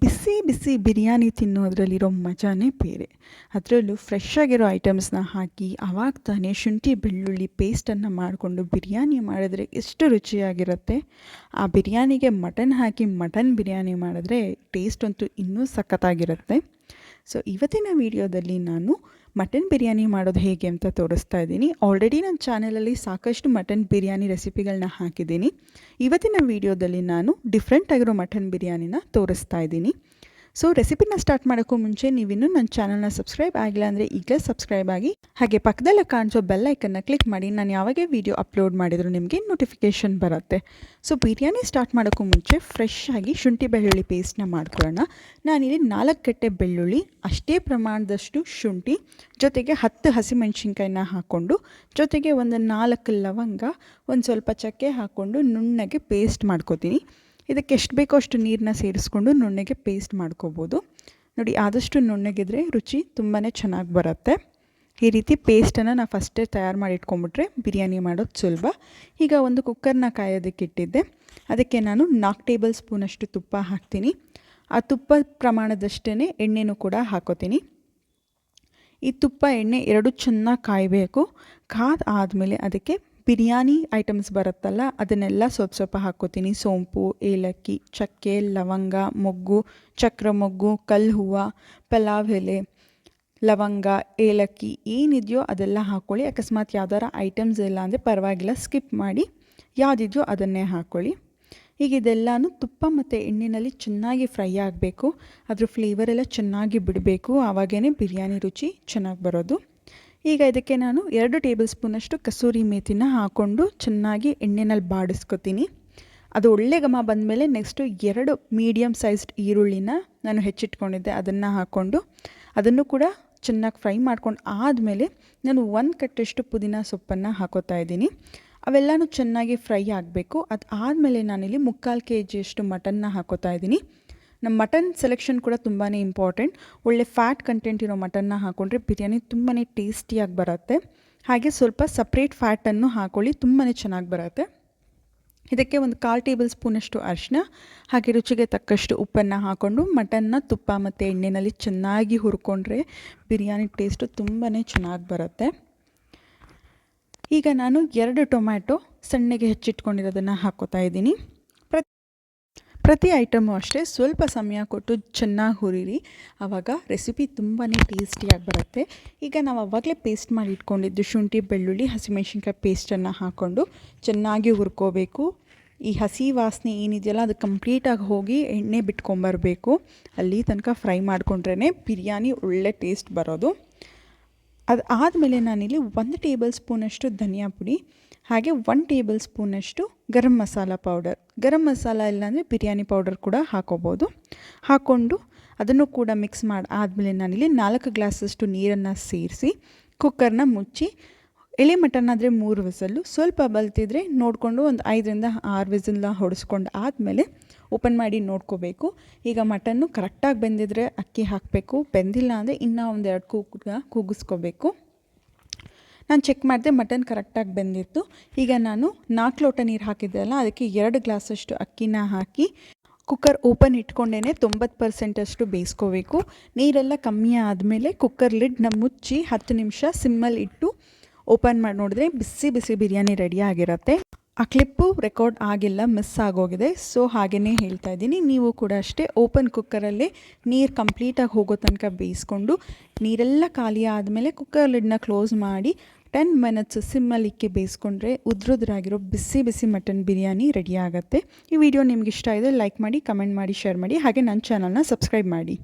ಬಿಸಿ ಬಿಸಿ ಬಿರಿಯಾನಿ ತಿನ್ನೋದ್ರಲ್ಲಿರೋ ಮಜಾನೇ ಬೇರೆ. ಅದರಲ್ಲೂ ಫ್ರೆಶ್ ಆಗಿರೋ ಐಟಮ್ಸ್ನ ಹಾಕಿ ಅವಾಗ ತಾನೇ ಶುಂಠಿ, ಬೆಳ್ಳುಳ್ಳಿ ಪೇಸ್ಟನ್ನು ಮಾಡಿಕೊಂಡು ಬಿರಿಯಾನಿ ಮಾಡಿದ್ರೆ ಎಷ್ಟು ರುಚಿಯಾಗಿರುತ್ತೆ. ಆ ಬಿರಿಯಾನಿಗೆ ಮಟನ್ ಹಾಕಿ ಮಟನ್ ಬಿರಿಯಾನಿ ಮಾಡಿದ್ರೆ ಟೇಸ್ಟ್ ಅಂತೂ ಇನ್ನೂ ಸಖತ್ತಾಗಿರುತ್ತೆ. ಸೊ ಇವತ್ತಿನ ವಿಡಿಯೋದಲ್ಲಿ ನಾನು ಮಟನ್ ಬಿರಿಯಾನಿ ಮಾಡೋದು ಹೇಗೆ ಅಂತ ತೋರಿಸ್ತಾ ಇದ್ದೀನಿ. ಆಲ್ರೆಡಿ ನನ್ನ ಚಾನಲಲ್ಲಿ ಸಾಕಷ್ಟು ಮಟನ್ ಬಿರಿಯಾನಿ ರೆಸಿಪಿಗಳನ್ನ ಹಾಕಿದ್ದೀನಿ. ಇವತ್ತಿನ ವಿಡಿಯೋದಲ್ಲಿ ನಾನು ಡಿಫ್ರೆಂಟ್ ಆಗಿರೋ ಮಟನ್ ಬಿರಿಯಾನಿನ ತೋರಿಸ್ತಾ ಇದ್ದೀನಿ. ಸೊ ರೆಸಿಪಿನ ಸ್ಟಾರ್ಟ್ ಮಾಡೋಕ್ಕೂ ಮುಂಚೆ ನೀವಿನ್ನೂ ನನ್ನ ಚಾನಲ್ನ ಸಬ್ಸ್ಕ್ರೈಬ್ ಆಗಿಲ್ಲ ಅಂದರೆ ಈಗಲೇ ಸಬ್ಸ್ಕ್ರೈಬ್ ಆಗಿ ಹಾಗೆ ಪಕ್ಕದಲ್ಲೇ ಕಾಣಿಸೋ ಬೆಲ್ ಐಕನ್ನ ಕ್ಲಿಕ್ ಮಾಡಿ ನಾನು ಯಾವಾಗೇ ವೀಡಿಯೋ ಅಪ್ಲೋಡ್ ಮಾಡಿದರೂ ನಿಮಗೆ ನೋಟಿಫಿಕೇಷನ್ ಬರುತ್ತೆ. ಸೊ ಬಿರಿಯಾನಿ ಸ್ಟಾರ್ಟ್ ಮಾಡೋಕ್ಕೂ ಮುಂಚೆ ಫ್ರೆಶ್ ಆಗಿ ಶುಂಠಿ ಬೆಳ್ಳುಳ್ಳಿ ಪೇಸ್ಟ್ನ ಮಾಡ್ಕೊಳ್ಳೋಣ. ನಾನಿಲ್ಲಿ ನಾಲ್ಕು ಗಟ್ಟೆ ಬೆಳ್ಳುಳ್ಳಿ, ಅಷ್ಟೇ ಪ್ರಮಾಣದಷ್ಟು ಶುಂಠಿ, ಜೊತೆಗೆ ಹತ್ತು ಹಸಿಮೆಣ್ಸಿನ್ಕಾಯಿನ ಹಾಕ್ಕೊಂಡು, ಜೊತೆಗೆ ಒಂದು ನಾಲ್ಕು ಲವಂಗ, ಒಂದು ಸ್ವಲ್ಪ ಚಕ್ಕೆ ಹಾಕ್ಕೊಂಡು ನುಣ್ಣಗೆ ಪೇಸ್ಟ್ ಮಾಡ್ಕೋತೀನಿ. ಇದಕ್ಕೆ ಎಷ್ಟು ಬೇಕೋ ಅಷ್ಟು ನೀರನ್ನ ಸೇರಿಸ್ಕೊಂಡು ನುಣ್ಣಗೆ ಪೇಸ್ಟ್ ಮಾಡ್ಕೋಬೋದು. ನೋಡಿ, ಆದಷ್ಟು ನುಣ್ಣಗಿದ್ರೆ ರುಚಿ ತುಂಬಾ ಚೆನ್ನಾಗಿ ಬರುತ್ತೆ. ಈ ರೀತಿ ಪೇಸ್ಟನ್ನು ನಾನು ಫಸ್ಟೇ ತಯಾರು ಮಾಡಿ ಇಟ್ಕೊಂಬಿಟ್ರೆ ಬಿರಿಯಾನಿ ಮಾಡೋದು ಸುಲಭ. ಈಗ ಒಂದು ಕುಕ್ಕರ್ನ ಕಾಯೋದಕ್ಕೆ ಇಟ್ಟಿದ್ದೆ. ಅದಕ್ಕೆ ನಾನು ನಾಲ್ಕು ಟೇಬಲ್ ಸ್ಪೂನಷ್ಟು ತುಪ್ಪ ಹಾಕ್ತೀನಿ. ಆ ತುಪ್ಪ ಪ್ರಮಾಣದಷ್ಟೇ ಎಣ್ಣೆನೂ ಕೂಡ ಹಾಕೋತೀನಿ. ಈ ತುಪ್ಪ, ಎಣ್ಣೆ ಎರಡು ಚೆನ್ನಾಗಿ ಕಾಯಬೇಕು. ಕಾದ ಆದಮೇಲೆ ಅದಕ್ಕೆ ಬಿರಿಯಾನಿ ಐಟಮ್ಸ್ ಬರುತ್ತಲ್ಲ, ಅದನ್ನೆಲ್ಲ ಸ್ವಲ್ಪ ಸ್ವಲ್ಪ ಹಾಕ್ಕೋತೀನಿ. ಸೋಂಪು, ಏಲಕ್ಕಿ, ಚಕ್ಕೆ, ಲವಂಗ, ಮೊಗ್ಗು ಚಕ್ರ ಮೊಗ್ಗು ಕಲ್ಲು ಹೂವು ಪಲಾವ್ ಎಲೆ ಲವಂಗ, ಏಲಕ್ಕಿ ಏನಿದೆಯೋ ಅದೆಲ್ಲ ಹಾಕ್ಕೊಳ್ಳಿ. ಅಕಸ್ಮಾತ್ ಯಾವ್ದಾರ ಐಟಮ್ಸ್ ಇಲ್ಲ ಅಂದರೆ ಪರವಾಗಿಲ್ಲ, ಸ್ಕಿಪ್ ಮಾಡಿ. ಯಾವುದಿದೆಯೋ ಅದನ್ನೇ ಹಾಕ್ಕೊಳ್ಳಿ. ಈಗ ಇದೆಲ್ಲನೂ ತುಪ್ಪ ಮತ್ತು ಎಣ್ಣೆಯಲ್ಲಿ ಚೆನ್ನಾಗಿ ಫ್ರೈ ಆಗಬೇಕು. ಅದ್ರ ಫ್ಲೇವರ್ ಎಲ್ಲ ಚೆನ್ನಾಗಿ ಬಿಡಬೇಕು. ಆವಾಗೇ ಬಿರಿಯಾನಿ ರುಚಿ ಚೆನ್ನಾಗಿ ಬರೋದು. ಈಗ ಇದಕ್ಕೆ ನಾನು ಎರಡು ಟೇಬಲ್ ಸ್ಪೂನಷ್ಟು ಕಸೂರಿ ಮೇಥಿನ ಹಾಕ್ಕೊಂಡು ಚೆನ್ನಾಗಿ ಎಣ್ಣೆನಲ್ಲಿ ಬಾಡಿಸ್ಕೊತೀನಿ. ಅದು ಒಳ್ಳೆ ಘಮ ಬಂದಮೇಲೆ ನೆಕ್ಸ್ಟು ಎರಡು ಮೀಡಿಯಮ್ ಸೈಜ್ಡ್ ಈರುಳ್ಳಿನ ನಾನು ಹೆಚ್ಚಿಟ್ಕೊಂಡಿದ್ದೆ, ಅದನ್ನು ಹಾಕ್ಕೊಂಡು ಅದನ್ನು ಕೂಡ ಚೆನ್ನಾಗಿ ಫ್ರೈ ಮಾಡ್ಕೊಂಡು ಆದಮೇಲೆ ನಾನು ಒಂದು ಕಟ್ಟಷ್ಟು ಪುದೀನ ಸೊಪ್ಪನ್ನು ಹಾಕೋತಾ ಇದ್ದೀನಿ. ಅವೆಲ್ಲನೂ ಚೆನ್ನಾಗಿ ಫ್ರೈ ಆಗಬೇಕು. ಅದು ಆದಮೇಲೆ ನಾನಿಲ್ಲಿ ಮುಕ್ಕಾಲು ಕೆ ಜಿಯಷ್ಟು ಮಟನ್ನ ಹಾಕೋತಾ ಇದ್ದೀನಿ. ನಮ್ಮ ಮಟನ್ ಸೆಲೆಕ್ಷನ್ ಕೂಡ ತುಂಬಾ ಇಂಪಾರ್ಟೆಂಟ್ ಒಳ್ಳೆ ಫ್ಯಾಟ್ ಕಂಟೆಂಟ್ ಇರೋ ಮಟನ್ನ ಹಾಕ್ಕೊಂಡ್ರೆ ಬಿರಿಯಾನಿ ತುಂಬಾ ಟೇಸ್ಟಿಯಾಗಿ ಬರುತ್ತೆ. ಹಾಗೆ ಸ್ವಲ್ಪ ಸಪ್ರೇಟ್ ಫ್ಯಾಟನ್ನು ಹಾಕೊಳ್ಳಿ ತುಂಬಾ ಚೆನ್ನಾಗಿ ಬರುತ್ತೆ. ಇದಕ್ಕೆ ಒಂದು ಕಾಲು ಟೇಬಲ್ ಸ್ಪೂನಷ್ಟು ಅರಿಶಿನ ಹಾಗೆ ರುಚಿಗೆ ತಕ್ಕಷ್ಟು ಉಪ್ಪನ್ನು ಹಾಕ್ಕೊಂಡು ಮಟನ್ನ ತುಪ್ಪ ಮತ್ತು ಎಣ್ಣೆಯಲ್ಲಿ ಚೆನ್ನಾಗಿ ಹುರ್ಕೊಂಡ್ರೆ ಬಿರಿಯಾನಿ ಟೇಸ್ಟು ತುಂಬಾ ಚೆನ್ನಾಗಿ ಬರುತ್ತೆ. ಈಗ ನಾನು ಎರಡು ಟೊಮ್ಯಾಟೊ ಸಣ್ಣಗೆ ಹೆಚ್ಚಿಟ್ಕೊಂಡಿರೋದನ್ನು ಹಾಕೋತಾ ಇದ್ದೀನಿ. ಪ್ರತಿ ಐಟಮು ಅಷ್ಟೇ ಸ್ವಲ್ಪ ಸಮಯ ಕೊಟ್ಟು ಚೆನ್ನಾಗಿ ಹುರಿರಿ. ಆವಾಗ ರೆಸಿಪಿ ತುಂಬಾ ಟೇಸ್ಟಿಯಾಗಿ ಬರುತ್ತೆ. ಈಗ ನಾವು ಆವಾಗಲೇ ಪೇಸ್ಟ್ ಮಾಡಿ ಇಟ್ಕೊಂಡಿದ್ದು ಶುಂಠಿ, ಬೆಳ್ಳುಳ್ಳಿ, ಹಸಿಮೆಣ್ಸಿನ್ಕಾಯಿ ಪೇಸ್ಟನ್ನು ಹಾಕ್ಕೊಂಡು ಚೆನ್ನಾಗಿ ಹುರ್ಕೋಬೇಕು. ಈ ಹಸಿ ವಾಸನೆ ಏನಿದೆಯಲ್ಲ ಅದು ಕಂಪ್ಲೀಟಾಗಿ ಹೋಗಿ ಎಣ್ಣೆ ಬಿಟ್ಕೊಂಬರಬೇಕು. ಅಲ್ಲಿ ತನಕ ಫ್ರೈ ಮಾಡಿಕೊಂಡ್ರೇ ಬಿರಿಯಾನಿ ಒಳ್ಳೆ ಟೇಸ್ಟ್ ಬರೋದು. ಅದು ಆದಮೇಲೆ ನಾನಿಲ್ಲಿ ಒಂದು ಟೇಬಲ್ ಸ್ಪೂನಷ್ಟು ಧನಿಯಾ ಪುಡಿ, ಹಾಗೆ ಒನ್ ಟೇಬಲ್ ಸ್ಪೂನಷ್ಟು ಗರಂ ಮಸಾಲ ಪೌಡರ್. ಗರಂ ಮಸಾಲ ಇಲ್ಲಾಂದರೆ ಬಿರಿಯಾನಿ ಪೌಡರ್ ಕೂಡ ಹಾಕೋಬೋದು. ಹಾಕ್ಕೊಂಡು ಅದನ್ನು ಕೂಡ ಮಿಕ್ಸ್ ಮಾಡಿ, ಆದಮೇಲೆ ನಾನಿಲ್ಲಿ ನಾಲ್ಕು ಗ್ಲಾಸಷ್ಟು ನೀರನ್ನು ಸೇರಿಸಿ, ಕುಕ್ಕರ್ನ ಮುಚ್ಚಿ, ಎಳೆ ಮಟನ್ ಆದರೆ ಮೂರು ವಿಸಲ್ಲು, ಸ್ವಲ್ಪ ಬಲ್ತಿದ್ರೆ ನೋಡಿಕೊಂಡು ಒಂದು ಐದರಿಂದ ಆರು ವಿಸಲ್ನ ಹೊಡೆಸ್ಕೊಂಡು ಆದಮೇಲೆ ಓಪನ್ ಮಾಡಿ ನೋಡ್ಕೋಬೇಕು. ಈಗ ಮಟನ್ನು ಕರೆಕ್ಟಾಗಿ ಬೆಂದಿದ್ರೆ ಅಕ್ಕಿ ಹಾಕಬೇಕು. ಬೆಂದಿಲ್ಲ ಅಂದರೆ ಇನ್ನೂ ಒಂದೆರಡು ಕೂಗ ಕೂಗಿಸ್ಕೋಬೇಕು. ನಾನು ಚೆಕ್ ಮಾಡಿದೆ ಮಟನ್ ಕರೆಕ್ಟಾಗಿ ಬೆಂದಿತ್ತು. ಈಗ ನಾನು ನಾಲ್ಕು ಲೋಟ ನೀರು ಹಾಕಿದ್ದೆಲ್ಲ ಅದಕ್ಕೆ ಎರಡು ಗ್ಲಾಸಷ್ಟು ಅಕ್ಕಿನ ಹಾಕಿ ಕುಕ್ಕರ್ ಓಪನ್ ಇಟ್ಕೊಂಡೇ ತೊಂಬತ್ತು ಪರ್ಸೆಂಟಷ್ಟು ಬೇಯಿಸ್ಕೋಬೇಕು. ನೀರೆಲ್ಲ ಕಮ್ಮಿ ಆದಮೇಲೆ ಕುಕ್ಕರ್ ಲಿಡ್ನ ಮುಚ್ಚಿ ಹತ್ತು ನಿಮಿಷ ಸಿಮ್ಮಲ್ಲಿ ಇಟ್ಟು ಓಪನ್ ಮಾಡಿ ನೋಡಿದ್ರೆ ಬಿಸಿ ಬಿಸಿ ಬಿರಿಯಾನಿ ರೆಡಿ ಆಗಿರುತ್ತೆ. ಆ ಕ್ಲಿಪ್ಪು ರೆಕಾರ್ಡ್ ಆಗಿಲ್ಲ, ಮಿಸ್ ಆಗೋಗಿದೆ. ಸೊ ಹಾಗೆಯೇ ಹೇಳ್ತಾ ಇದ್ದೀನಿ. ನೀವು ಕೂಡ ಅಷ್ಟೇ ಓಪನ್ ಕುಕ್ಕರಲ್ಲಿ ನೀರು ಕಂಪ್ಲೀಟಾಗಿ ಹೋಗೋ ತನಕ ಬೇಯಿಸ್ಕೊಂಡು, ನೀರೆಲ್ಲ ಖಾಲಿ ಆದಮೇಲೆ ಕುಕ್ಕರ್ ಲಿಡ್ನ ಕ್ಲೋಸ್ ಮಾಡಿ, ಟೆನ್ ಮಿನಿಟ್ಸ್ ಸಿಮ್ಮಲ್ಲಿಕ್ಕೆ ಬೇಯಿಸ್ಕೊಂಡ್ರೆ ಉದ್ರುದ್ರಾಗಿರೋ ಬಿಸಿ ಬಿಸಿ ಮಟನ್ ಬಿರಿಯಾನಿ ರೆಡಿ ಆಗುತ್ತೆ. ಈ ವಿಡಿಯೋ ನಿಮ್ಗೆ ಇಷ್ಟ ಇದೆ ಲೈಕ್ ಮಾಡಿ, ಕಮೆಂಟ್ ಮಾಡಿ, ಶೇರ್ ಮಾಡಿ. ಹಾಗೆ ನನ್ನ ಚಾನಲ್ನ ಸಬ್ಸ್ಕ್ರೈಬ್ ಮಾಡಿ.